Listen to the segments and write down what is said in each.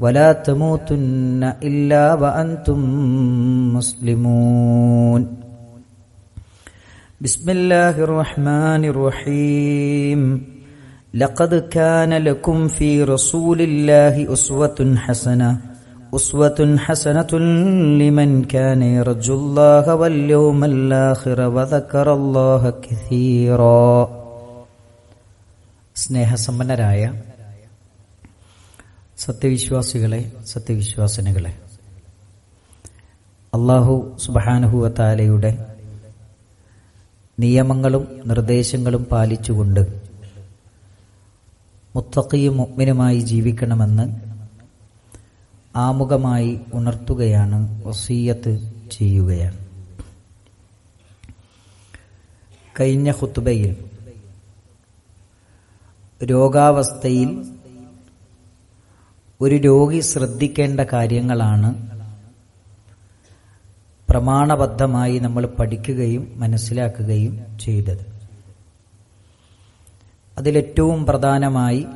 ولا تموتن إلا وأنتم مسلمون بسم الله الرحمن الرحيم لقد كان لكم في رسول الله أسوة حسنة أسوة حسنة لمن كان يرجو الله واليوم الآخر وذكر الله كثيرا സ്നേഹസമ്പന്നരായ സത്യവിശ്വാസികളെ സത്യവിശ്വാസിനികളെ. അള്ളാഹു സുബാനുഹുവത്താലയുടെ നിയമങ്ങളും നിർദ്ദേശങ്ങളും പാലിച്ചുകൊണ്ട് മുത്തക്കിയും മുഗ്മിനുമായി ജീവിക്കണമെന്ന് ആമുഖമായി ഉണർത്തുകയാണ് വസീയത്ത് ചെയ്യുകയാണ്. കഴിഞ്ഞ ഹുത്തുബയിൽ രോഗാവസ്ഥയിൽ ഒരു രോഗി ശ്രദ്ധിക്കേണ്ട കാര്യങ്ങളാണ് പ്രമാണബദ്ധമായി നമ്മൾ പഠിക്കുകയും മനസ്സിലാക്കുകയും ചെയ്തത്. അതിലേറ്റവും പ്രധാനമായി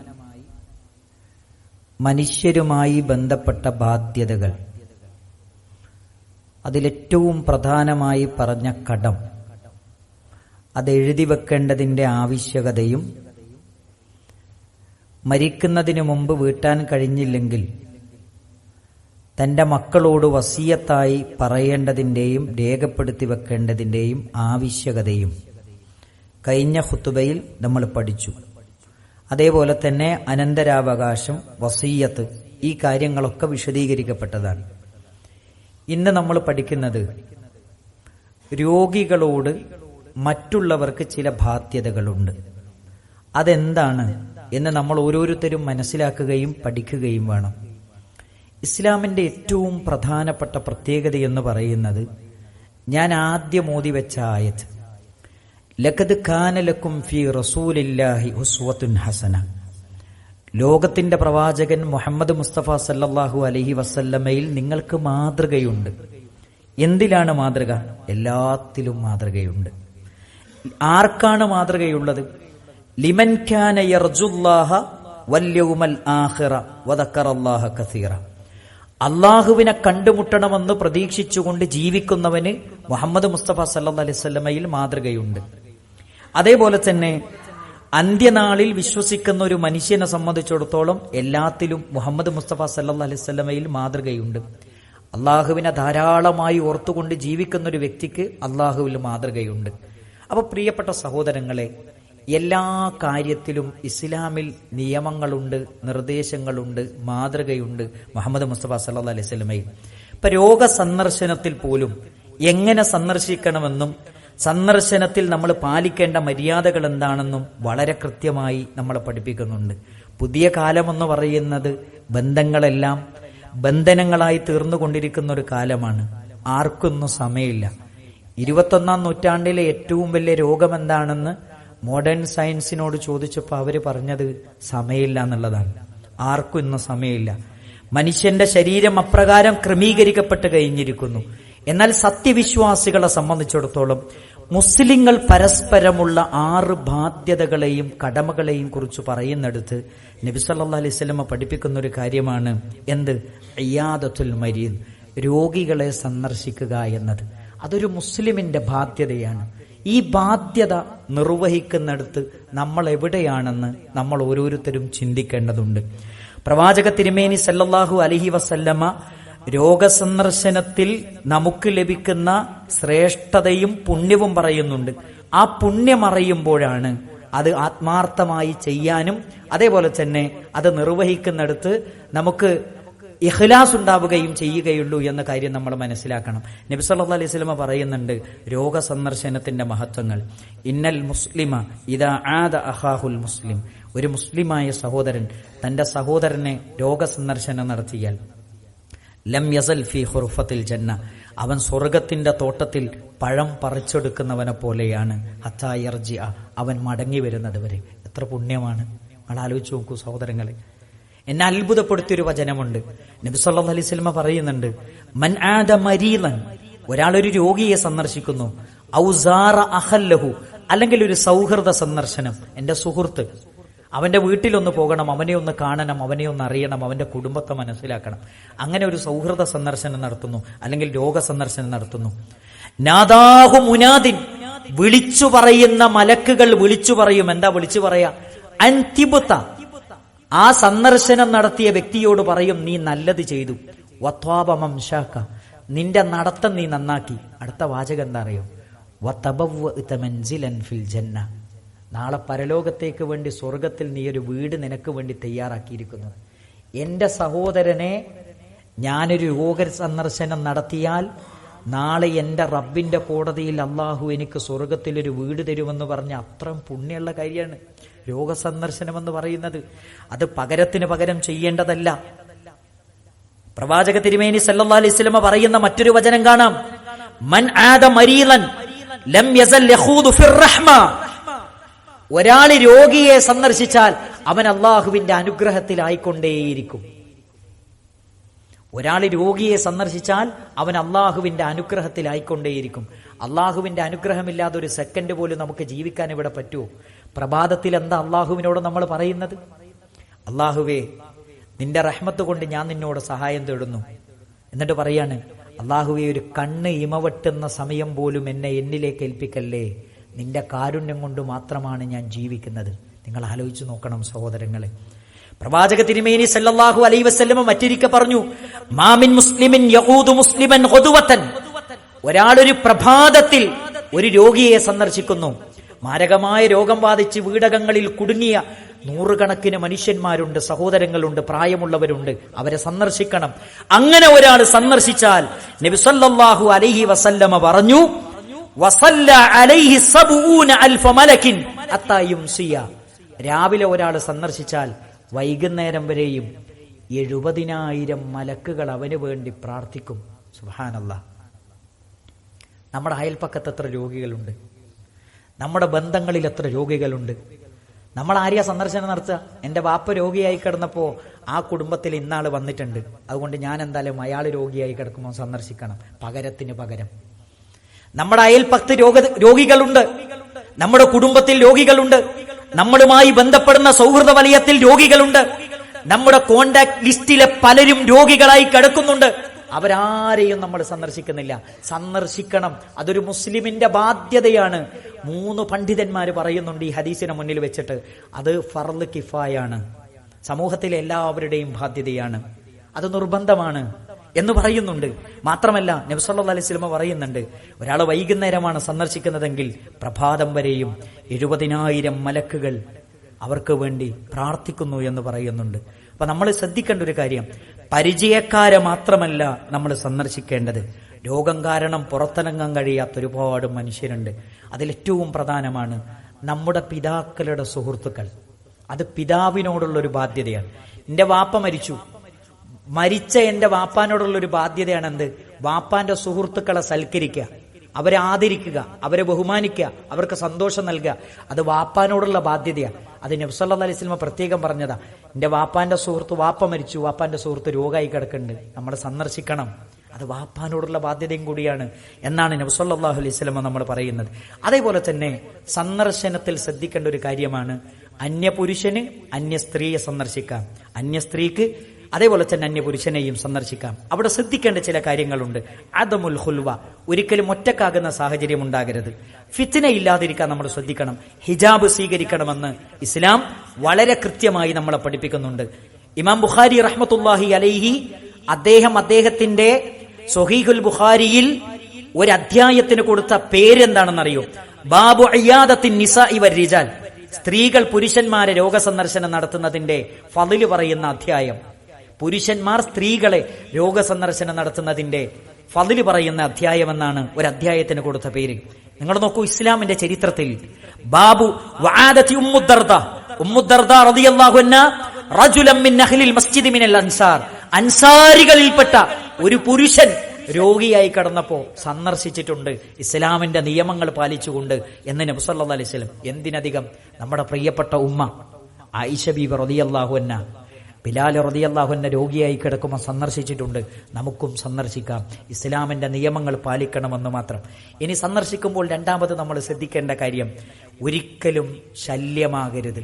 മനുഷ്യരുമായി ബന്ധപ്പെട്ട ബാധ്യതകൾ. അതിലേറ്റവും പ്രധാനമായി പറഞ്ഞ കടം. അതെഴുതി വെക്കേണ്ടതിന്റെ ആവശ്യകതയും മരിക്കുന്നതിന് മുമ്പ് വീട്ടാൻ കഴിഞ്ഞില്ലെങ്കിൽ തന്റെ മക്കളോട് വസീയത്തായി പറയേണ്ടതിന്റെയും രേഖപ്പെടുത്തി വെക്കേണ്ടതിന്റെയും ആവശ്യകതയും കഴിഞ്ഞ ഹുത്തുബയിൽ നമ്മൾ പഠിച്ചു. അതേപോലെ തന്നെ അനന്തരാവകാശം വസീയത്ത് ഈ കാര്യങ്ങളൊക്കെ വിശദീകരിക്കപ്പെട്ടതാണ്. ഇന്ന് നമ്മൾ പഠിക്കുന്നത് രോഗികളോട് മറ്റുള്ളവർക്ക് ചില ബാധ്യതകളുണ്ട്. അതെന്താണ്? എന്ന് നമ്മൾ ഓരോരുത്തരും മനസ്സിലാക്കുകയും പഠിക്കുകയും വേണം. ഇസ്ലാമിന്റെ ഏറ്റവും പ്രധാനപ്പെട്ട പ്രത്യേകത എന്ന് പറയുന്നത് ഞാൻ ആദ്യം ഓതി വെച്ച ആയത് ലഖത് കാനലക്കും ഫി റസൂലില്ലാഹി ഉസ്വത്തുൻ ഹസന. ലോകത്തിന്റെ പ്രവാചകൻ മുഹമ്മദ് മുസ്തഫ സല്ലാഹു അലഹി വസല്ലമയിൽ നിങ്ങൾക്ക് മാതൃകയുണ്ട്. എന്തിലാണ് മാതൃക? എല്ലാത്തിലും മാതൃകയുണ്ട്. ആർക്കാണ് മാതൃകയുള്ളത്? ലിമൻ ആഖിറ വദക്കറല്ലാഹ കസീറ. അള്ളാഹുവിനെ കണ്ടുമുട്ടണമെന്ന് പ്രതീക്ഷിച്ചുകൊണ്ട് ജീവിക്കുന്നവന് മുഹമ്മദ് മുസ്തഫ സല്ലാ അലൈവല്ലമയിൽ മാതൃകയുണ്ട്. അതേപോലെ തന്നെ അന്ത്യനാളിൽ വിശ്വസിക്കുന്ന ഒരു മനുഷ്യനെ സംബന്ധിച്ചിടത്തോളം എല്ലാത്തിലും മുഹമ്മദ് മുസ്തഫ സല്ലാ അലൈവല്ലമയിൽ മാതൃകയുണ്ട്. അള്ളാഹുവിനെ ധാരാളമായി ഓർത്തുകൊണ്ട് ജീവിക്കുന്ന ഒരു വ്യക്തിക്ക് അള്ളാഹുവിൽ മാതൃകയുണ്ട്. അപ്പൊ പ്രിയപ്പെട്ട സഹോദരങ്ങളെ എല്ലാ കാര്യത്തിലും ഇസ്ലാമിൽ നിയമങ്ങളുണ്ട് നിർദ്ദേശങ്ങളുണ്ട് മാതൃകയുണ്ട് മുഹമ്മദ് മുസ്തഫ സല്ലാ അലൈഹി സ്വലമയിൽ ഇപ്പൊ രോഗ സന്ദർശനത്തിൽ പോലും എങ്ങനെ സന്ദർശിക്കണമെന്നും സന്ദർശനത്തിൽ നമ്മൾ പാലിക്കേണ്ട മര്യാദകൾ എന്താണെന്നും വളരെ കൃത്യമായി നമ്മളെ പഠിപ്പിക്കുന്നുണ്ട്. പുതിയ കാലമെന്ന് പറയുന്നത് ബന്ധങ്ങളെല്ലാം ബന്ധനങ്ങളായി തീർന്നുകൊണ്ടിരിക്കുന്ന ഒരു കാലമാണ്. ആർക്കൊന്നും സമയമില്ല. ഇരുപത്തൊന്നാം നൂറ്റാണ്ടിലെ ഏറ്റവും വലിയ രോഗം എന്താണെന്ന് മോഡേൺ സയൻസിനോട് ചോദിച്ചപ്പോൾ അവർ പറഞ്ഞത് സമയമില്ല എന്നുള്ളതാണ്. ആർക്കും ഇന്ന് സമയമില്ല. മനുഷ്യന്റെ ശരീരം അപ്രകാരം ക്രമീകരിക്കപ്പെട്ട് കഴിഞ്ഞിരിക്കുന്നു. എന്നാൽ സത്യവിശ്വാസികളെ സംബന്ധിച്ചിടത്തോളം മുസ്ലിങ്ങൾ പരസ്പരമുള്ള ആറ് ബാധ്യതകളെയും കടമകളെയും കുറിച്ച് പറയുന്നിടത്ത് നബിസല്ലാ സ്വലമ പഠിപ്പിക്കുന്ന ഒരു കാര്യമാണ് എന്ത്? അയ്യാദത്തുൽ മരീൻ രോഗികളെ സന്ദർശിക്കുക എന്നത്. അതൊരു മുസ്ലിമിന്റെ ബാധ്യതയാണ്. ഈ ബാധ്യത നിർവഹിക്കുന്നിടത്ത് നമ്മൾ എവിടെയാണെന്ന് നമ്മൾ ഓരോരുത്തരും ചിന്തിക്കേണ്ടതുണ്ട്. പ്രവാചക തിരുമേനി സല്ലല്ലാഹു അലഹി വസല്ലമ രോഗസന്ദർശനത്തിൽ നമുക്ക് ലഭിക്കുന്ന ശ്രേഷ്ഠതയും പുണ്യവും പറയുന്നുണ്ട്. ആ പുണ്യം അറിയുമ്പോഴാണ് അത് ആത്മാർത്ഥമായി ചെയ്യാനും അതേപോലെ തന്നെ അത് നിർവഹിക്കുന്നിടത്ത് നമുക്ക് ഇഖ്ലാസ് ഉണ്ടാവുകയും ചെയ്യുകയുള്ളൂ എന്ന കാര്യം നമ്മൾ മനസ്സിലാക്കണം. നബി സല്ലല്ലാഹു അലൈഹി വസല്ലമ പറയുന്നുണ്ട് രോഗ സന്ദർശനത്തിന്റെ മഹത്വങ്ങൾ. ഇന്നൽ മുസ്ലിമ ഇദാ ആദ അഹാഹുൽ മുസ്ലിം. ഒരു മുസ്ലിമായ സഹോദരൻ തന്റെ സഹോദരനെ രോഗ സന്ദർശനം നടത്തിയാൽ ലം യസൽ ഫി ഹുർഫത്തിൽ ജന്ന. അവൻ സ്വർഗത്തിന്റെ തോട്ടത്തിൽ പഴം പറിച്ചെടുക്കുന്നവനെ പോലെയാണ്. ഹത്തായർജി അവൻ മടങ്ങി വരുന്നത് വരെ. എത്ര പുണ്യമാണ്. നമ്മൾ ആലോചിച്ച് നോക്കൂ സഹോദരങ്ങളെ. എന്നെ അത്ഭുതപ്പെടുത്തിയൊരു വചനമുണ്ട്. നബി സല്ലാ അലൈഹി പറയുന്നുണ്ട് മൻ ആദ മരീലൻ ഒരാളൊരു രോഗിയെ സന്ദർശിക്കുന്നു. ഔസാറ അഹല്ലഹു അല്ലെങ്കിൽ ഒരു സൗഹൃദ സന്ദർശനം. എന്റെ സുഹൃത്ത് അവന്റെ വീട്ടിലൊന്ന് പോകണം അവനെ ഒന്ന് കാണണം അവനെ ഒന്ന് അറിയണം അവന്റെ കുടുംബത്തെ മനസ്സിലാക്കണം. അങ്ങനെ ഒരു സൗഹൃദ സന്ദർശനം നടത്തുന്നു അല്ലെങ്കിൽ രോഗ സന്ദർശനം നടത്തുന്നു. നാദാഹു മുനാദിൻ വിളിച്ചു പറയുന്ന മലക്കുകൾ വിളിച്ചു പറയും. എന്താ വിളിച്ചു പറയാ? അൻതിബുത്ത ആ സന്ദർശനം നടത്തിയ വ്യക്തിയോട് പറയും നീ നല്ലത് ചെയ്തു. വത്വാപമം നിന്റെ നടത്തം നീ നന്നാക്കി. അടുത്ത വാചകം എന്താ അറിയോ? ഫിൽ ജന്ന. നാളെ പരലോകത്തേക്ക് വേണ്ടി സ്വർഗത്തിൽ നീ ഒരു വീട് നിനക്ക് വേണ്ടി തയ്യാറാക്കിയിരിക്കുന്നു. എന്റെ സഹോദരനെ ഞാനൊരു രോഗ സന്ദർശനം നടത്തിയാൽ നാളെ എന്റെ റബ്ബിന്റെ കോടതിയിൽ അള്ളാഹു എനിക്ക് സ്വർഗത്തിൽ ഒരു വീട് തരുമെന്ന് പറഞ്ഞ അത്രയും പുണ്യമുള്ള കാര്യമാണ്. രോഗസന്ദർശനം എന്ന് പറയുന്നത്. അത് പകരത്തിന് പകരം ചെയ്യേണ്ടതല്ല. പ്രവാചക തിരുമേനി സല്ലാ അലൈഹി വസല്ലമ പറയുന്ന മറ്റൊരു വചനം കാണാം. മൻ ആദ മരീലൻ ലം ഒരാൾ രോഗിയെ സന്ദർശിച്ചാൽ അവൻ അള്ളാഹുവിന്റെ അനുഗ്രഹത്തിലായിക്കൊണ്ടേയിരിക്കും. ഒരാൾ രോഗിയെ സന്ദർശിച്ചാൽ അവൻ അള്ളാഹുവിന്റെ അനുഗ്രഹത്തിലായിക്കൊണ്ടേയിരിക്കും. അള്ളാഹുവിന്റെ അനുഗ്രഹമില്ലാതെ ഒരു സെക്കൻഡ് പോലും നമുക്ക് ജീവിക്കാൻ ഇവിടെ പറ്റുമോ പ്രഭാതത്തിൽ എന്താ അള്ളാഹുവിനോട് നമ്മൾ പറയുന്നത്? അള്ളാഹുവേ നിന്റെ റഹ്മത്ത് കൊണ്ട് ഞാൻ നിന്നോട് സഹായം തേടുന്നു. എന്നിട്ട് പറയാണ് അള്ളാഹുവെ ഒരു കണ്ണ് ഇമവെട്ടുന്ന സമയം പോലും എന്നെ എന്നിലേക്ക് ഏൽപ്പിക്കല്ലേ? നിന്റെ കാരുണ്യം കൊണ്ട് മാത്രമാണ് ഞാൻ ജീവിക്കുന്നത്. നിങ്ങൾ ആലോചിച്ചു നോക്കണം സഹോദരങ്ങളെ. പ്രവാചക തിരുമേനി സല്ലല്ലാഹു അലൈഹി വസല്ലമ മറ്റിരിക്കെ പറഞ്ഞു മാമിൻ മുസ്ലിമിൻ യഹൂദു മുസ്ലിമൻ ഒരാളൊരു പ്രഭാതത്തിൽ ഒരു രോഗിയെ സന്ദർശിക്കുന്നു. മാരകമായ രോഗം ബാധിച്ച് വീടകങ്ങളിൽ കുടുങ്ങിയ നൂറുകണക്കിന് മനുഷ്യന്മാരുണ്ട് സഹോദരങ്ങളുണ്ട് പ്രായമുള്ളവരുണ്ട്. അവരെ സന്ദർശിക്കണം. അങ്ങനെ ഒരാൾ സന്ദർശിച്ചാൽ നബിസല്ലാഹു അലൈഹി വസല്ലമ പറഞ്ഞു രാവിലെ ഒരാൾ സന്ദർശിച്ചാൽ വൈകുന്നേരം വരെയും എഴുപതിനായിരം മലക്കുകൾ അവന് വേണ്ടി പ്രാർത്ഥിക്കും. സുഹാനല്ല നമ്മുടെ അയൽപ്പക്കത്ത് എത്ര രോഗികളുണ്ട്? നമ്മുടെ ബന്ധങ്ങളിൽ എത്ര രോഗികളുണ്ട്? നമ്മൾ ആര്യ സന്ദർശനം നടത്തുക. എന്റെ വാപ്പ രോഗിയായി കിടന്നപ്പോൾ ആ കുടുംബത്തിൽ ഇന്നാൾ വന്നിട്ടുണ്ട്. അതുകൊണ്ട് ഞാൻ എന്തായാലും അയാൾ രോഗിയായി കിടക്കുമ്പോൾ സന്ദർശിക്കണം. പകരത്തിന് പകരം. നമ്മുടെ അയൽപക്ത് രോഗ രോഗികളുണ്ട്. നമ്മുടെ കുടുംബത്തിൽ രോഗികളുണ്ട്. നമ്മളുമായി ബന്ധപ്പെടുന്ന സൗഹൃദ വലയത്തിൽ രോഗികളുണ്ട്. നമ്മുടെ കോണ്ടാക്ട് ലിസ്റ്റിലെ പലരും രോഗികളായി കിടക്കുന്നുണ്ട്. അവരാരെയും നമ്മൾ സന്ദർശിക്കുന്നില്ല. സന്ദർശിക്കണം. അതൊരു മുസ്ലിമിന്റെ ബാധ്യതയാണ്. മൂന്ന് പണ്ഡിതന്മാർ പറയുന്നുണ്ട് ഈ ഹദീസിനെ മുന്നിൽ വെച്ചിട്ട്. അത് ഫർദ് കിഫായാണ്. സമൂഹത്തിലെ എല്ലാവരുടെയും ബാധ്യതയാണ്. അത് നിർബന്ധമാണ് എന്ന് പറയുന്നുണ്ട്. മാത്രമല്ല നബ്സല്ലാ അലൈഹി സ്വലമ പറയുന്നുണ്ട് ഒരാൾ വൈകുന്നേരമാണ് സന്ദർശിക്കുന്നതെങ്കിൽ പ്രഭാതം വരെയും എഴുപതിനായിരം മലക്കുകൾ അവർക്ക് വേണ്ടി പ്രാർത്ഥിക്കുന്നു എന്ന് പറയുന്നുണ്ട്. അപ്പൊ നമ്മൾ ശ്രദ്ധിക്കേണ്ട ഒരു കാര്യം പരിചയക്കാരെ മാത്രമല്ല നമ്മൾ സന്ദർശിക്കേണ്ടത്. രോഗം കാരണം പുറത്തിറങ്ങാൻ കഴിയാത്ത ഒരുപാട് മനുഷ്യരുണ്ട്. അതിലേറ്റവും പ്രധാനമാണ് നമ്മുടെ പിതാക്കളുടെ സുഹൃത്തുക്കൾ. അത് പിതാവിനോടുള്ള ഒരു ബാധ്യതയാണ്. എന്റെ വാപ്പ മരിച്ചു. മരിച്ച എന്റെ വാപ്പാനോടുള്ള ഒരു ബാധ്യതയാണ് എന്ത് വാപ്പാന്റെ സുഹൃത്തുക്കളെ സൽക്കരിക്കുക. അവരെ ആദരിക്കുക അവരെ ബഹുമാനിക്കുക അവർക്ക് സന്തോഷം നൽകുക. അത് വാപ്പാനോടുള്ള ബാധ്യതയാണ്. അത് നബ്സല്ലാ അലൈഹി സ്വലമ പ്രത്യേകം പറഞ്ഞതാ. എന്റെ വാപ്പാന്റെ സുഹൃത്ത് വാപ്പ മരിച്ചു. വാപ്പാന്റെ സുഹൃത്ത് രോഗമായി കിടക്കുന്നുണ്ട്. നമ്മൾ സന്ദർശിക്കണം. അത് വാപ്പാനോടുള്ള ബാധ്യതയും കൂടിയാണ് എന്നാണ് നബ്സല്ലാഹു അലൈഹി സ്വലമ നമ്മൾ പറയുന്നത്. അതേപോലെ തന്നെ സന്ദർശനത്തിൽ ശ്രദ്ധിക്കേണ്ട ഒരു കാര്യമാണ് അന്യപുരുഷന് അന്യ സ്ത്രീയെ സന്ദർശിക്കാം. അന്യ സ്ത്രീക്ക് അതേപോലെ തന്നെ അന്യപുരുഷനെയും സന്ദർശിക്കാം. അവിടെ ശ്രദ്ധിക്കേണ്ട ചില കാര്യങ്ങളുണ്ട്. അതമുൽ ഹുൽവ ഒരിക്കലും ഒറ്റക്കാകുന്ന സാഹചര്യം ഉണ്ടാകരുത്. ഫിത്തിന ഇല്ലാതിരിക്കാൻ നമ്മൾ ശ്രദ്ധിക്കണം. ഹിജാബ് സ്വീകരിക്കണമെന്ന് ഇസ്ലാം വളരെ കൃത്യമായി നമ്മളെ പഠിപ്പിക്കുന്നുണ്ട്. ഇമാം ബുഖാരി റഹ്മത്തുല്ലാഹി അലൈഹി അദ്ദേഹം അദ്ദേഹത്തിന്റെ സൊഹീഖുൽ ബുഖാരിയിൽ ഒരു അധ്യായത്തിന് കൊടുത്ത പേരെന്താണെന്നറിയോ? ബാബു അയ്യാദത്തിൻ നിസ ഇവർ റിജാൽ. സ്ത്രീകൾ പുരുഷന്മാരെ രോഗസന്ദർശനം നടത്തുന്നതിന്റെ ഫതിൽ പറയുന്ന അധ്യായം. പുരുഷന്മാർ സ്ത്രീകളെ രോഗസന്ദർശനം നടത്തുന്നതിന്റെ ഫതിൽ പറയുന്ന അധ്യായം എന്നാണ് ഒരു അധ്യായത്തിന് കൊടുത്ത പേര്. നിങ്ങൾ നോക്കൂ ഇസ്ലാമിന്റെ ചരിത്രത്തിൽ. ബാബു അൻസാരികളിൽപ്പെട്ട ഒരു പുരുഷൻ രോഗിയായി കടന്നപ്പോ സന്ദർശിച്ചിട്ടുണ്ട്. ഇസ്ലാമിന്റെ നിയമങ്ങൾ പാലിച്ചുകൊണ്ട് എന്ന് നബി സല്ലല്ലാഹു അലൈഹി എന്തിനധികം നമ്മുടെ പ്രിയപ്പെട്ട ഉമ്മ ആയിഷ റതിയല്ലാഹു അൻഹ ബിലാൽ റതിയല്ലാഹുവിനെ രോഗിയായി കിടക്കുമ്പോൾ സന്ദർശിച്ചിട്ടുണ്ട്. നമുക്കും സന്ദർശിക്കാം. ഇസ്ലാമിന്റെ നിയമങ്ങൾ പാലിക്കണമെന്ന് മാത്രം. ഇനി സന്ദർശിക്കുമ്പോൾ രണ്ടാമത് നമ്മൾ ശ്രദ്ധിക്കേണ്ട കാര്യം ഒരിക്കലും ശല്യമാകരുത്.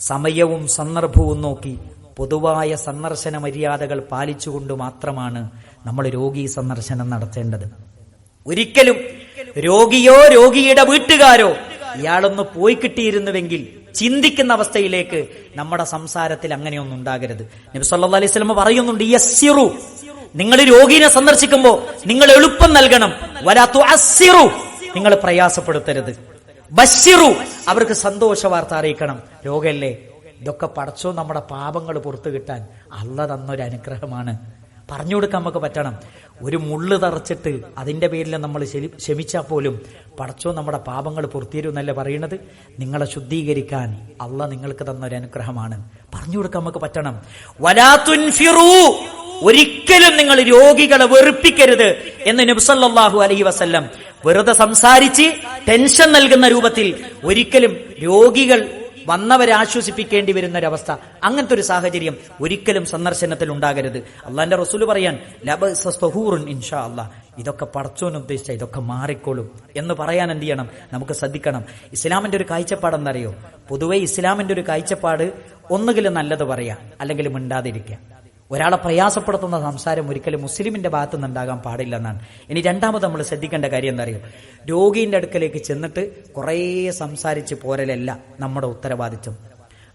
സമയവും സന്ദർഭവും നോക്കി പൊതുവായ സന്ദർശന മര്യാദകൾ പാലിച്ചുകൊണ്ട് മാത്രമാണ് നമ്മൾ രോഗി സന്ദർശനം നടത്തേണ്ടത്. ഒരിക്കലും രോഗിയോ രോഗിയുടെ വീട്ടുകാരോ ഇയാളൊന്ന് പോയി കിട്ടിയിരുന്നുവെങ്കിൽ ചിന്തിക്കുന്ന അവസ്ഥയിലേക്ക് നമ്മുടെ സംസാരത്തിൽ അങ്ങനെയൊന്നും ഉണ്ടാകരുത്. നബി സല്ലാ അലൈഹി സ്വലമ പറയുന്നുണ്ട് യസ്സിറു. നിങ്ങൾ രോഗിനെ സന്ദർശിക്കുമ്പോൾ നിങ്ങൾ എളുപ്പം നൽകണം. വരാത്തു തുഅസ്സിറു. നിങ്ങൾ പ്രയാസപ്പെടുത്തരുത്. ബസ്സിറു അവർക്ക് സന്തോഷ വാർത്ത അറിയിക്കണം. രോഗമല്ലേ? ഇതൊക്കെ പടച്ചോ നമ്മുടെ പാപങ്ങൾ പുറത്തു കിട്ടാൻ അല്ല തന്നൊരു അനുഗ്രഹമാണ്. പറഞ്ഞു കൊടുക്കാൻ നമുക്ക് പറ്റണം. ഒരു മുള്ളു തറച്ചിട്ട് അതിന്റെ പേരിൽ നമ്മൾ ക്ഷമിച്ചാൽ പോലും പടച്ചോ നമ്മുടെ പാപങ്ങൾ പൊറത്തീരുന്നല്ലേ പറയണത് നിങ്ങളെ ശുദ്ധീകരിക്കാൻ അള്ള നിങ്ങൾക്ക് തന്ന ഒരു അനുഗ്രഹമാണ്. പറഞ്ഞു കൊടുക്കാൻ നമുക്ക് പറ്റണം. ഒരിക്കലും നിങ്ങൾ രോഗികളെ വെറുപ്പിക്കരുത് എന്ന് നബ്സല്ലാഹു അലഹി വസല്ലം വെറുതെ സംസാരിച്ച് ടെൻഷൻ നൽകുന്ന രൂപത്തിൽ ഒരിക്കലും രോഗികൾ വന്നവരെ ആശ്വസിപ്പിക്കേണ്ടി വരുന്ന ഒരവസ്ഥ അങ്ങനത്തെ ഒരു സാഹചര്യം ഒരിക്കലും സന്ദർശനത്തിൽ ഉണ്ടാകരുത്. അള്ളാന്റെ റസൂൽ പറയാൻ ലബൂറുൻ ഇൻഷാ അള്ളാഹ് ഇതൊക്കെ പടച്ചോൻ ഉദ്ദേശിച്ച ഇതൊക്കെ മാറിക്കോളും എന്ന് പറയാൻ എന്ത് ചെയ്യണം? നമുക്ക് ശ്രദ്ധിക്കണം. ഇസ്ലാമിന്റെ ഒരു കാഴ്ചപ്പാട് എന്തറിയോ പൊതുവെ ഇസ്ലാമിന്റെ ഒരു കാഴ്ചപ്പാട് ഒന്നുകിൽ നല്ലത് പറയാ അല്ലെങ്കിൽ മിണ്ടാതിരിക്കുക ഒരാളെ പ്രയാസപ്പെടുത്തുന്ന സംസാരം ഒരിക്കലും മുസ്ലിമിന്റെ ഭാഗത്തു നിന്നുണ്ടാകാൻ പാടില്ലെന്നാണ് ഇനി രണ്ടാമത് നമ്മൾ ശ്രദ്ധിക്കേണ്ട കാര്യം എന്താ അറിയോ? രോഗീന്റെ അടുക്കലേക്ക് ചെന്നിട്ട് കുറേ സംസാരിച്ച് പോരലല്ല നമ്മുടെ ഉത്തരവാദിത്വം.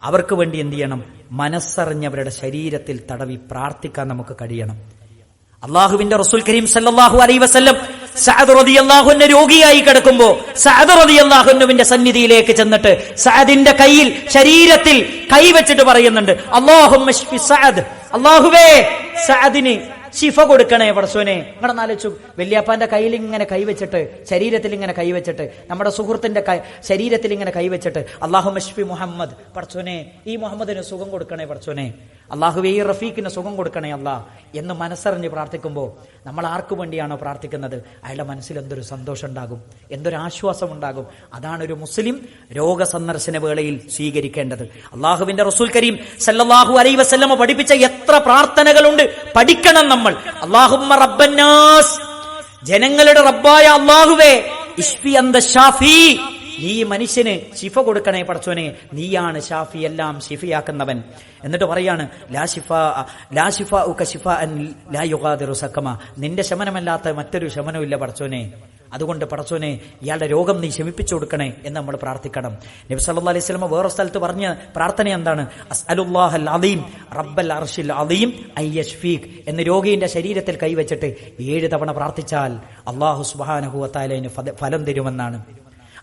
അവർക്ക് വേണ്ടി എന്ത് ചെയ്യണം? മനസ്സറിഞ്ഞവരുടെ ശരീരത്തിൽ തടവി പ്രാർത്ഥിക്കാൻ നമുക്ക് കഴിയണം. അള്ളാഹുവിന്റെ റസൂൽ കരീം സല്ലല്ലാഹു അലൈഹി വസല്ലം സഅദ് റളിയല്ലാഹുവിന്റെ രോഗിയായി കിടക്കുമ്പോ സഅദ് റളിയല്ലാഹുവിന്റെ സന്നിധിയിലേക്ക് ചെന്നിട്ട് സഅദിന്റെ കയ്യിൽ ശരീരത്തിൽ കൈവച്ചിട്ട് പറയുന്നുണ്ട് അള്ളാഹു അള്ളാഹുവേ സഅദിന് ശിഫ കൊടുക്കണേ പടസോനെ നിങ്ങളുടെ നാലോച്ചു വല്യപ്പാന്റെ കയ്യിൽ ഇങ്ങനെ കൈവച്ചിട്ട് ശരീരത്തിൽ ഇങ്ങനെ കൈവച്ചിട്ട് നമ്മുടെ സുഹൃത്തിന്റെ ശരീരത്തിൽ ഇങ്ങനെ കൈവച്ചിട്ട് അള്ളാഹു മഷ്ഫി മുഹമ്മദ് പടച്ചോനെ ഈ മുഹമ്മദിന് സുഖം കൊടുക്കണേ പടച്ചോനെ അള്ളാഹുവേ ഈ റഫീഖിന് സുഖം കൊടുക്കണേ അല്ല എന്ന് മനസ്സറിഞ്ഞ് പ്രാർത്ഥിക്കുമ്പോൾ നമ്മൾ ആർക്കു വേണ്ടിയാണോ പ്രാർത്ഥിക്കുന്നത്? അയാളുടെ മനസ്സിൽ എന്തൊരു സന്തോഷം ഉണ്ടാകും എന്തൊരു ആശ്വാസം ഉണ്ടാകും അതാണ് ഒരു മുസ്ലിം രോഗസന്ദർശന വേളയിൽ സ്വീകരിക്കേണ്ടത്. അള്ളാഹുവിന്റെ റസൂൽ കരീം സല്ലാഹു അലൈ വസ്ലമ പഠിപ്പിച്ച എത്ര പ്രാർത്ഥനകളുണ്ട് പഠിക്കണം നമ്മൾ. അള്ളാഹുമ്മ റബ്ബന്നാസ് ജനങ്ങളുടെ റബ്ബായ അള്ളാഹുവേ ഇഷ്ഫി അന്ത ഷാഫി ഈ മനുഷ്യന് ശിഫ കൊടുക്കണേ പടച്ചോനെ. നീയാണ് ഷാഫി എല്ലാം ശിഫയാക്കുന്നവൻ. എന്നിട്ട് പറയാണ് ലാ ഷിഫ ലാ ഷിഫ ഉക ഷിഫ അൻ ലാ യുഗാദിറു സക്കമ നിന്റെ ശമനമല്ലാത്ത മറ്റൊരു ശമനവും ഇല്ല പടച്ചോനെ. അതുകൊണ്ട് പടച്ചോനെ ഇയാളുടെ രോഗം നീ ശമിപ്പിച്ചു കൊടുക്കണേ എന്ന് നമ്മൾ പ്രാർത്ഥിക്കണം. നബി സല്ലാ അലൈഹി സ്വലമ വേറെ സ്ഥലത്ത് പറഞ്ഞ പ്രാർത്ഥന എന്താണ്? അലീം റബ്ബൽ അർഷിൽ അലീം യശ്ഫീഖ്. എന്ന് രോഗിയുടെ ശരീരത്തിൽ കൈവച്ചിട്ട് ഏഴ് തവണ പ്രാർത്ഥിച്ചാൽ അള്ളാഹു ഫത- ഫലം തരുമെന്നാണ്.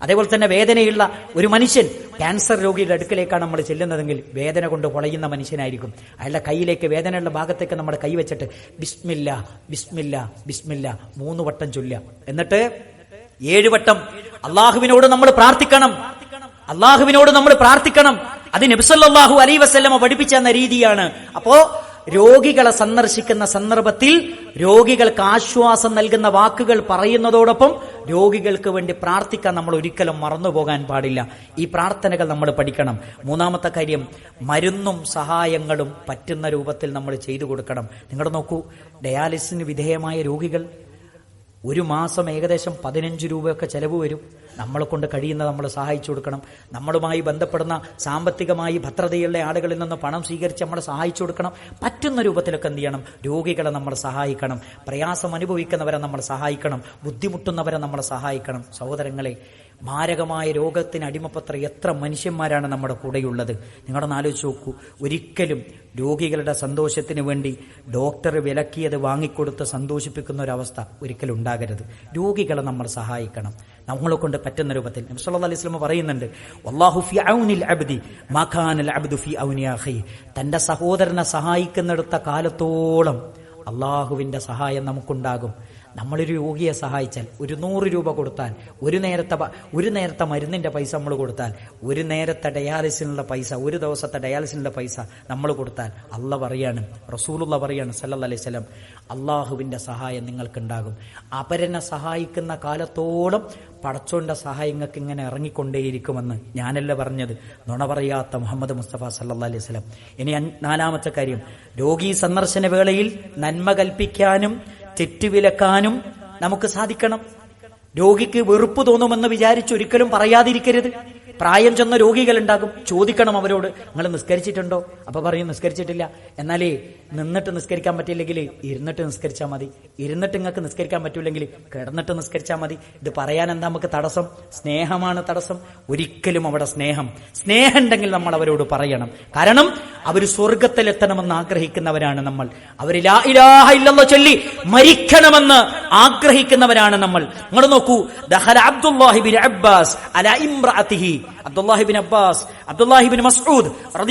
അതേപോലെ തന്നെ വേദനയുള്ള ഒരു മനുഷ്യൻ ക്യാൻസർ രോഗിയുടെ അടുക്കലേക്കാണ് നമ്മൾ ചെല്ലുന്നതെങ്കിൽ വേദന കൊണ്ട് പൊളയുന്ന മനുഷ്യനായിരിക്കും. അയാളുടെ കയ്യിലേക്ക് വേദനയുള്ള ഭാഗത്തേക്ക് നമ്മൾ കൈവച്ചിട്ട് ബിസ്മില്ല ബിസ്മില്ല ബിസ്മില്ല മൂന്ന് വട്ടം ചൊല്ലുക. എന്നിട്ട് ഏഴ് വട്ടം അള്ളാഹുവിനോട് നമ്മൾ പ്രാർത്ഥിക്കണം. അള്ളാഹുവിനോട് നമ്മൾ പ്രാർത്ഥിക്കണം. അത് നബ്സല്ലാഹു അലൈ പഠിപ്പിച്ചെന്ന രീതിയാണ്. അപ്പോ രോഗികളെ സന്ദർശിക്കുന്ന സന്ദർഭത്തിൽ രോഗികൾക്ക് ആശ്വാസം നൽകുന്ന വാക്കുകൾ പറയുന്നതോടൊപ്പം രോഗികൾക്ക് വേണ്ടി പ്രാർത്ഥിക്കാൻ നമ്മൾ ഒരിക്കലും മറന്നുപോകാൻ പാടില്ല. ഈ പ്രാർത്ഥനകൾ നമ്മൾ പഠിക്കണം. മൂന്നാമത്തെ കാര്യം മരുന്നും സഹായങ്ങളും പറ്റുന്ന രൂപത്തിൽ നമ്മൾ ചെയ്തു കൊടുക്കണം. നിങ്ങൾ നോക്കൂ ഡയാലിസിന് വിധേയമായ രോഗികൾ ഒരു മാസം ഏകദേശം പതിനഞ്ച് രൂപയൊക്കെ ചെലവ് വരും. നമ്മളെ കൊണ്ട് കഴിയുന്ന നമ്മൾ സഹായിച്ചു കൊടുക്കണം. നമ്മളുമായി ബന്ധപ്പെടുന്ന സാമ്പത്തികമായി ഭദ്രതയുള്ള ആളുകളിൽ നിന്ന് പണം സ്വീകരിച്ച് നമ്മളെ സഹായിച്ചു കൊടുക്കണം. പറ്റുന്ന രൂപത്തിലൊക്കെ എന്ത് ചെയ്യണം? രോഗികളെ നമ്മൾ സഹായിക്കണം. പ്രയാസം അനുഭവിക്കുന്നവരെ നമ്മൾ സഹായിക്കണം. ബുദ്ധിമുട്ടുന്നവരെ നമ്മൾ സഹായിക്കണം. സഹോദരങ്ങളെ മാരകമായ രോഗത്തിന് അടിമപ്പത്ര എത്ര മനുഷ്യന്മാരാണ് നമ്മുടെ കൂടെയുള്ളത്? നിങ്ങളൊന്ന് ആലോചിച്ച് നോക്കൂ. ഒരിക്കലും രോഗികളുടെ സന്തോഷത്തിന് വേണ്ടി ഡോക്ടർ വിലക്കിയത് വാങ്ങിക്കൊടുത്ത് സന്തോഷിപ്പിക്കുന്ന ഒരവസ്ഥ ഒരിക്കലും ഉണ്ടാകരുത്. രോഗികളെ നമ്മൾ സഹായിക്കണം. നമ്മളെ കൊണ്ട് പറ്റുന്ന രൂപത്തിൽ അലൈഹി വസല്ലം പറയുന്നുണ്ട് തന്റെ സഹോദരനെ സഹായിക്കുന്നിടത്ത കാലത്തോളം അള്ളാഹുവിന്റെ സഹായം നമുക്കുണ്ടാകും. നമ്മളൊരു രോഗിയെ സഹായിച്ചാൽ ഒരു നൂറ് രൂപ കൊടുത്താൽ ഒരു നേരത്തെ ഒരു നേരത്തെ മരുന്നിന്റെ പൈസ നമ്മൾ കൊടുത്താൽ ഒരു നേരത്തെ ഡയാലിസിനുള്ള പൈസ ഒരു ദിവസത്തെ ഡയാലിസിനുള്ള പൈസ നമ്മൾ കൊടുത്താൽ അല്ല പറയാണ് റസൂലുള്ള പറയാണ് സല്ല അലൈഹി സ്വലം അള്ളാഹുവിന്റെ സഹായം നിങ്ങൾക്കുണ്ടാകും. അപരനെ സഹായിക്കുന്ന കാലത്തോളം പടച്ചോന്റെ സഹായങ്ങൾക്ക് ഇങ്ങനെ ഇറങ്ങിക്കൊണ്ടേയിരിക്കുമെന്ന് ഞാനല്ല പറഞ്ഞത്. നുണ പറയാത്ത മുഹമ്മദ് മുസ്തഫ സല്ലാ അലൈഹി സ്വലം ഇനി നാലാമത്തെ കാര്യം രോഗി സന്ദർശന വേളയിൽ നന്മ കൽപ്പിക്കാനും തെറ്റുവിലക്കാനും നമുക്ക് സാധിക്കണം. രോഗിക്ക് വെറുപ്പ് തോന്നുമെന്ന് വിചാരിച്ച് ഒരിക്കലും പറയാതിരിക്കരുത്. പ്രായം ചെന്ന രോഗികളുണ്ടാകും. ചോദിക്കണം അവരോട് നിങ്ങൾ നിസ്കരിച്ചിട്ടുണ്ടോ? അപ്പൊ പറയും നിസ്കരിച്ചിട്ടില്ല. എന്നാലേ നിന്നിട്ട് നിസ്കരിക്കാൻ പറ്റില്ലെങ്കിൽ ഇരുന്നിട്ട് നിസ്കരിച്ചാൽ മതി. ഇരുന്നിട്ട് നിങ്ങൾക്ക് നിസ്കരിക്കാൻ പറ്റില്ലെങ്കിൽ കിടന്നിട്ട് നിസ്കരിച്ചാൽ മതി. ഇത് പറയാൻ എന്താ നമുക്ക് തടസ്സം? സ്നേഹമാണ് തടസ്സം. ഒരിക്കലും അവിടെ സ്നേഹം. സ്നേഹം ഉണ്ടെങ്കിൽ നമ്മൾ അവരോട് പറയണം. കാരണം അവർ സ്വർഗത്തിലെത്തണമെന്ന് ആഗ്രഹിക്കുന്നവരാണ് നമ്മൾ. അവർ ചൊല്ലി മരിക്കണമെന്ന് ആഗ്രഹിക്കുന്നവരാണ് നമ്മൾ. നിങ്ങൾ നോക്കൂ അബ്ദുല്ലാഹിബിൻ അബ്ബാസ് അല ഇംറഅതിഹി അബ്ദുല്ലാഹിബിൻ അബ്ബാസ് അബ്ദുല്ലാഹിബിൻ മസ്ഊദ്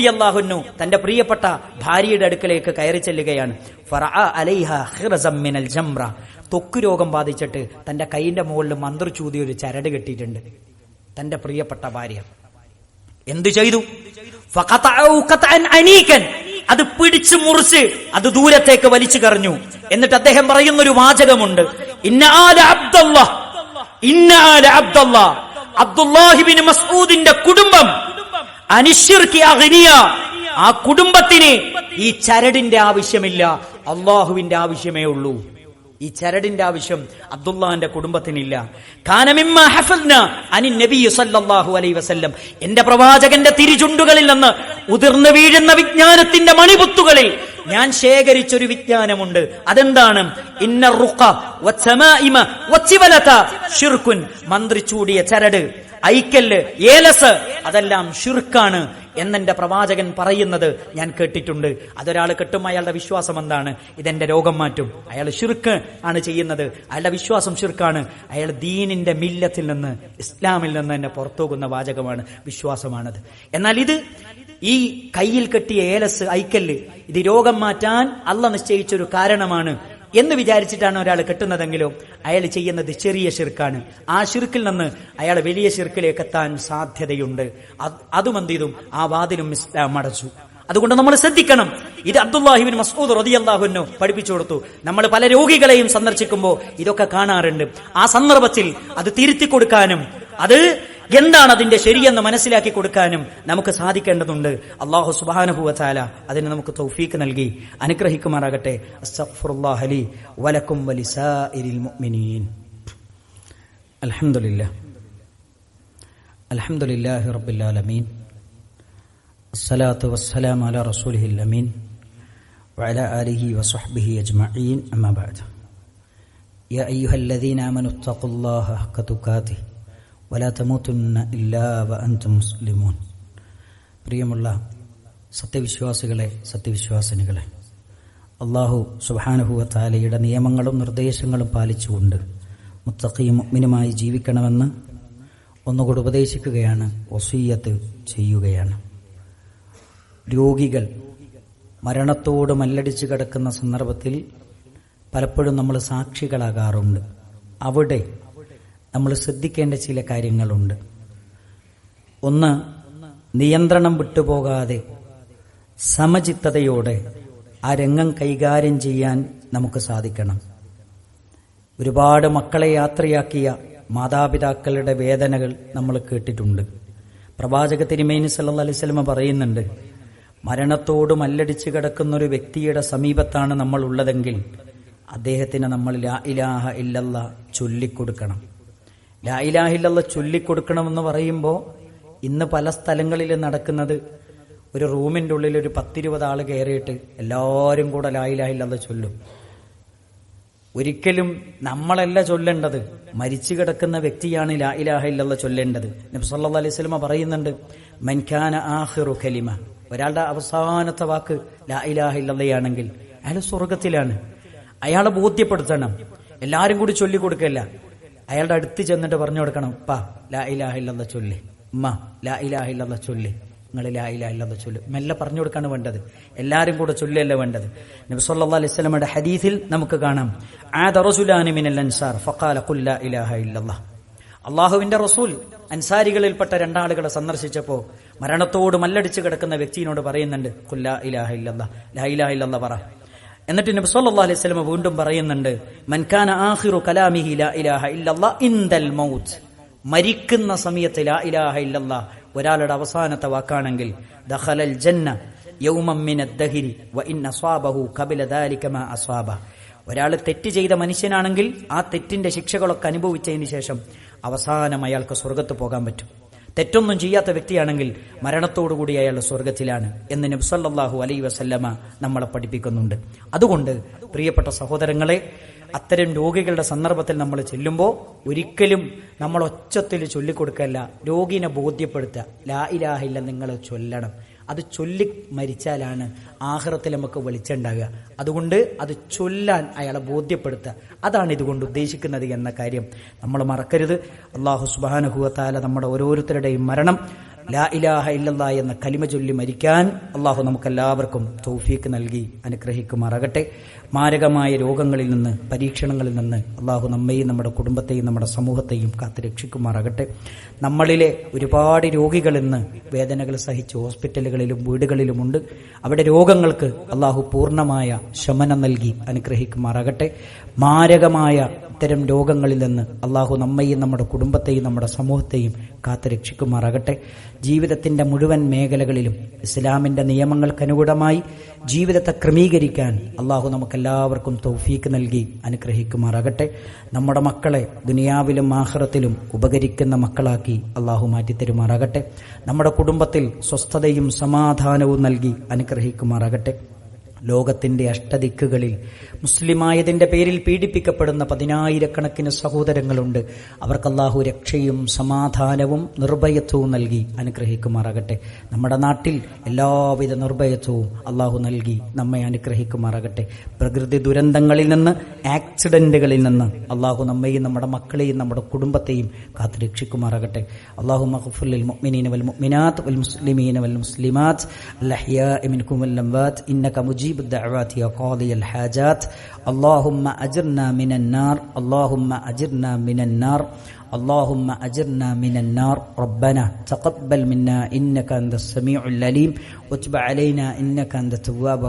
അള്ളാഹുനു തന്റെ പ്രിയപ്പെട്ട ഭാര്യയുടെ അടുക്കലേക്ക് കയറി ചെല്ലുകയാണ്. ത്വക്ക് രോഗം ബാധിച്ചിട്ട് തന്റെ കൈയിന്റെ മുകളിൽ മന്ത്രചൂതി ഒരു ചരട് കെട്ടിയിട്ടുണ്ട്. തന്റെ പ്രിയപ്പെട്ട ഭാര്യ. എന്തു ചെയ്തു. അത് പിടിച്ചു മുറിച്ച് അത് ദൂരത്തേക്ക് വലിച്ചു കറിഞ്ഞു. എന്നിട്ട് അദ്ദേഹം പറയുന്ന ഒരു വാചകമുണ്ട് ഇന്നാല അബ്ദുള്ള ഇന്നാല അബ്ദുള്ള അബ്ദുല്ലാഹിബിൻ മസ്ഊദിന്റെ കുടുംബം അനിശ്ചിർക്കി അഗ്നിയ ആ കുടുംബത്തിന് ഈ ചരടിന്റെ ആവശ്യമില്ല. അള്ളാഹുവിന്റെ ആവശ്യമേ ഉള്ളൂ. ഈ ചരടിന്റെ ആവശ്യം അബ്ദുല്ലാന്റെ കുടുംബത്തിനില്ല. എന്റെ പ്രവാചകന്റെ തിരിചുണ്ടുകളിൽ നിന്ന് ഉതിർന്നു വീഴുന്ന വിജ്ഞാനത്തിന്റെ മണിപുത്തുകളിൽ ഞാൻ ശേഖരിച്ചൊരു വിജ്ഞാനമുണ്ട്. അതെന്താണ്? ഇന്ന ഷിർക്കുൻ മന്ത്രിച്ചൂടിയ ചരട്. ഐക്കല്ല് ഏലസ് അതെല്ലാം ഷിർക്കാണ് എന്നെന്റെ പ്രവാചകൻ പറയുന്നത് ഞാൻ കേട്ടിട്ടുണ്ട്. അതൊരാൾ കെട്ടും അയാളുടെ വിശ്വാസം എന്താണ്? ഇതെന്റെ രോഗം മാറ്റും. അയാൾ ഷിർക്ക് ആണ് ചെയ്യുന്നത്. അയാളുടെ വിശ്വാസം ഷിർക്കാണ് അയാൾ ദീനിന്റെ മില്ലത്തിൽ നിന്ന് ഇസ്ലാമിൽ നിന്ന് തന്നെ പുറത്തുപോകുന്ന വാചകമാണ് വിശ്വാസമാണത്. എന്നാൽ ഇത് ഈ കയ്യിൽ കെട്ടിയ ഏലസ് ഐക്കല്ല് ഇത് രോഗം മാറ്റാൻ അല്ല നിശ്ചയിച്ചൊരു കാരണമാണ്. എന്ന് വിചാരിച്ചിട്ടാണ് ഒരാൾ കെട്ടുന്നതെങ്കിലും അയാൾ ചെയ്യുന്നത് ചെറിയ ഷിർക്കാണ് ആ ഷിർക്കിൽ നിന്ന് അയാൾ വലിയ ഷിർക്കിലേക്ക് എത്താൻ സാധ്യതയുണ്ട്. അതും എന്ത് ചെയ്തു? ആ വാതിലും ഇസ്ലാം അടച്ചു. അതുകൊണ്ട് നമ്മൾ ശ്രദ്ധിക്കണം. ഇത് അബ്ദുല്ലാഹിബിൻ മസൂദ് റതി അള്ളാഹുനു പഠിപ്പിച്ചു കൊടുത്തു. നമ്മൾ പല രോഗികളെയും സന്ദർശിക്കുമ്പോൾ ഇതൊക്കെ കാണാറുണ്ട്. ആ സന്ദർഭത്തിൽ അത് തിരുത്തി കൊടുക്കാനും അത് എന്താണ് അതിന്റെ ശരിയെന്ന് മനസ്സിലാക്കി കൊടുക്കാനും നമുക്ക് സാധിക്കേണ്ടതുണ്ട് അള്ളാഹു സുബാനുഭൂവത്താല അതിന് നമുക്ക് തൗഫീക്ക് നൽകി അനുഗ്രഹിക്കുമാറാകട്ടെ അസ്തഗ്ഫിറുല്ലാഹ് ലി വലക്കും വലിസാഇരിൽ മുഅ്മിനീൻ അൽഹംദുലില്ലാ അൽഹംദുലില്ലാഹി റബ്ബിൽ ആലമീൻ അസ്സലാത്തു വസ്സലാമു അലാ റസൂലിഹിൽ അമീൻ وعلى آله وصحبه أجمعين أما بعد يا أيها الذين آمنوا اتقوا الله حق تقاته വലാ തമൂത്തുന്ന ഇല്ലാ വ അൻതും മുസ്ലിമൂൻ പ്രിയമുള്ള സത്യവിശ്വാസികളെ സത്യവിശ്വാസിനികളെ അള്ളാഹു സുബാനുഭൂവത്താലയുടെ നിയമങ്ങളും നിർദ്ദേശങ്ങളും പാലിച്ചുകൊണ്ട് മുത്തഖിയും മുഗ്മിനുമായി ജീവിക്കണമെന്ന് ഒന്നുകൂടി ഉപദേശിക്കുകയാണ് ഒസീയത്ത് ചെയ്യുകയാണ്. രോഗികൾ മരണത്തോട് മല്ലടിച്ച് കിടക്കുന്ന സന്ദർഭത്തിൽ പലപ്പോഴും നമ്മൾ സാക്ഷികളാകാറുണ്ട്. അവിടെ നമ്മൾ ശ്രദ്ധിക്കേണ്ട ചില കാര്യങ്ങളുണ്ട്. ഒന്ന് നിയന്ത്രണം വിട്ടുപോകാതെ സമചിത്തതയോടെ ആ രംഗം കൈകാര്യം ചെയ്യാൻ നമുക്ക് സാധിക്കണം. ഒരുപാട് മക്കളെ യാത്രയാക്കിയ മാതാപിതാക്കളുടെ വേദനകൾ നമ്മൾ കേട്ടിട്ടുണ്ട്. പ്രവാചക തിരുമേനി സല്ല അലിസ്ലമ പറയുന്നുണ്ട് മരണത്തോട് മല്ലടിച്ച് കിടക്കുന്ന ഒരു വ്യക്തിയുടെ സമീപത്താണ് നമ്മൾ ഉള്ളതെങ്കിൽ അദ്ദേഹത്തിന് നമ്മൾ ലാ ഇലാഹ ഇല്ലല്ല ചൊല്ലിക്കൊടുക്കണം. ലാ ഇലാഹ ഇല്ലല്ല ചൊല്ലിക്കൊടുക്കണമെന്ന് പറയുമ്പോൾ ഇന്ന് പല സ്ഥലങ്ങളിൽ നടക്കുന്നത് ഒരു റൂമിന്റെ ഉള്ളിൽ ഒരു പത്തിരുപത് ആൾ കയറിയിട്ട് എല്ലാവരും കൂടെ ലാ ഇലാഹ ഇല്ലല്ല ചൊല്ലും. ഒരിക്കലും നമ്മളല്ല ചൊല്ലേണ്ടത്. മരിച്ചു കിടക്കുന്ന വ്യക്തിയാണ് ലാ ഇലാഹ ഇല്ലല്ല ചൊല്ലേണ്ടത്. നബി സല്ലല്ലാഹു അലൈഹി സ്വലമ പറയുന്നുണ്ട് മൻഖാന ആഹിറു ഖലിമ ഒരാളുടെ അവസാനത്തെ വാക്ക് ലാ ഇലാഹ അയാൾ സ്വർഗത്തിലാണ് അയാളെ ബോധ്യപ്പെടുത്തണം. എല്ലാരും കൂടി ചൊല്ലി കൊടുക്കല്ല അയാളുടെ അടുത്ത് ചെന്നിട്ട് പറഞ്ഞു കൊടുക്കണം. ഉപ്പ ലാ ഇലാഹ ഇല്ലല്ല ചൊല്ലി. ഉമ്മ ലാ ഇലാഹ ഇല്ലല്ല ചൊല്ലി. നിങ്ങൾ ലാ ഇലാഹ ഇല്ലല്ല ചൊല്ല്. മെല്ലെ പറഞ്ഞു കൊടുക്കാണ് വേണ്ടത്. എല്ലാരും കൂടെ ചൊല്ലല്ല വേണ്ടത്. നബി അലൈസ്മയുടെ ഹദീസിൽ നമുക്ക് കാണാം. അള്ളാഹുവിന്റെ റസൂൽ അൻസാരികളിൽപ്പെട്ട രണ്ടാളുകളെ സന്ദർശിച്ചപ്പോ മരണത്തോട് മല്ലടിച്ച് കിടക്കുന്ന വ്യക്തിയോട് പറയുന്നുണ്ട് കുല്ലാ ഇലാഹ ഇല്ലല്ലാ ലാ ഇലാഹ പറ. എന്നിട്ട് നബി സല്ലല്ലാഹു അലൈഹി വസല്ലം വീണ്ടും പറയുന്നുണ്ട് മൻ കാന ആഖിറു കലാമിഹി ലാ ഇലാഹ ഇല്ലല്ലാഹ് ഇൻദൽ മൗത്ത്. മരിക്കുന്ന സമയത്ത് ലാ ഇലാഹ ഇല്ലല്ലാഹ് ഒരാളുടെ അവസാനത്തെ വാക്കാണെങ്കിൽ ദഖലൽ ജന്ന യൗമം മിന ദഹരി വ ഇൻ അസ്വാബഹു ഖബല ദാലിക മാ അസ്വാബ. ഒരാൾ തെറ്റ് ചെയ്ത മനുഷ്യനാണെങ്കിൽ ആ തെറ്റിന്റെ ശിക്ഷകളൊക്കെ അനുഭവിച്ചതിന് ശേഷം അവസാനം അയാൾക്ക് സ്വർഗത്ത് പോകാൻ പറ്റും. തെറ്റൊന്നും ചെയ്യാത്ത വ്യക്തിയാണെങ്കിൽ മരണത്തോടുകൂടി അയാൾ സ്വർഗത്തിലാണ് എന്ന് നബ്സല്ലാഹു അലൈ വസല്ലമ നമ്മളെ പഠിപ്പിക്കുന്നുണ്ട്. അതുകൊണ്ട് പ്രിയപ്പെട്ട സഹോദരങ്ങളെ അത്തരം രോഗികളുടെ സന്ദർഭത്തിൽ നമ്മൾ ചെല്ലുമ്പോൾ ഒരിക്കലും നമ്മൾ ഒച്ചത്തിൽ ചൊല്ലിക്കൊടുക്കല്ല രോഗിനെ ബോധ്യപ്പെടുത്തുക. ലാ ഇലാഹില്ല നിങ്ങൾ ചൊല്ലണം. അത് ചൊല്ലി മരിച്ചാലാണ് ആഹ്റത്തിൽ നമുക്ക് വെളിച്ചുണ്ടാകുക അതുകൊണ്ട് അത് ചൊല്ലാൻ അയാളെ ബോധ്യപ്പെടുത്തുക. അതാണ് ഇതുകൊണ്ട് ഉദ്ദേശിക്കുന്നത് എന്ന കാര്യം. നമ്മൾ മറക്കരുത്. അള്ളാഹു സുബാനുഹുവത്താല നമ്മുടെ ഓരോരുത്തരുടെയും മരണം ലാ ഇലാഹ എന്ന കലിമ ചൊല്ലി മരിക്കാൻ അള്ളാഹു നമുക്കെല്ലാവർക്കും തൗഫീക്ക് നൽകി അനുഗ്രഹിക്കുമാറാകട്ടെ. മാരകമായ രോഗങ്ങളിൽ നിന്ന് പരീക്ഷണങ്ങളിൽ നിന്ന് അള്ളാഹു നമ്മയും നമ്മുടെ കുടുംബത്തെയും നമ്മുടെ സമൂഹത്തെയും കാത്തു രക്ഷിക്കുമാറാകട്ടെ നമ്മളിലെ ഒരുപാട് രോഗികൾ ഇന്ന് വേദനകൾ സഹിച്ച് ഹോസ്പിറ്റലുകളിലും വീടുകളിലുമുണ്ട്. അവിടെ രോഗങ്ങൾക്ക് അള്ളാഹു പൂർണമായ ശമനം നൽകി അനുഗ്രഹിക്കുമാറാകട്ടെ. മാരകമായ ഇത്തരം രോഗങ്ങളിൽ നിന്ന് അള്ളാഹു നമ്മയും നമ്മുടെ കുടുംബത്തെയും നമ്മുടെ സമൂഹത്തെയും കാത്തു രക്ഷിക്കുമാറാകട്ടെ ജീവിതത്തിന്റെ മുഴുവൻ മേഖലകളിലും ഇസ്ലാമിന്റെ നിയമങ്ങൾക്കനുകൂലമായി ജീവിതത്തെ ക്രമീകരിക്കാൻ അള്ളാഹു നമുക്കെല്ലാവർക്കും തൗഫീക്ക് നൽകി അനുഗ്രഹിക്കുമാറാകട്ടെ. നമ്മുടെ മക്കളെ ദുനിയാവിലും ആഹ്റത്തിലും ഉപകരിക്കുന്ന മക്കളാക്കി അള്ളാഹു മാറ്റിത്തരുമാറാകട്ടെ. നമ്മുടെ കുടുംബത്തിൽ സ്വസ്ഥതയും സമാധാനവും നൽകി അനുഗ്രഹിക്കുമാറാകട്ടെ. ലോകത്തിന്റെ അഷ്ടദിക്കുകളിൽ മുസ്ലിമായതിന്റെ പേരിൽ പീഡിപ്പിക്കപ്പെടുന്ന പതിനായിരക്കണക്കിന് സഹോദരങ്ങളുണ്ട്. അവർക്ക് അള്ളാഹു രക്ഷയും സമാധാനവും നിർഭയത്വവും നൽകി അനുഗ്രഹിക്കുമാറാകട്ടെ. നമ്മുടെ നാട്ടിൽ എല്ലാവിധ നിർഭയത്വവും അള്ളാഹു നൽകി നമ്മെ അനുഗ്രഹിക്കുമാറാകട്ടെ. പ്രകൃതി ദുരന്തങ്ങളിൽ നിന്ന് ആക്സിഡന്റുകളിൽ നിന്ന് അള്ളാഹു നമ്മയും നമ്മുടെ മക്കളെയും നമ്മുടെ കുടുംബത്തെയും കാത്തു രക്ഷിക്കുമാറാകട്ടെ അള്ളാഹു മഹഫുൽ മുഅ്മിനീന വൽ മുഅ്മിനാത്ത് വൽ മുസ്ലിമീന വൽ മുസ്ലിമാത്ത്. അൽഅഹ്യാഇ മിൻകും വൽ അംവാത്ത്. ഇന്നക മുജീബ് الدعوات يا قاضي الحاجات. اللهم أجرنا من النار. اللهم أجرنا من النار. اللهم أجرنا من النار. ربنا تقبل منا إنك أنت السميع العليم. وتب علينا إنك أنت التواب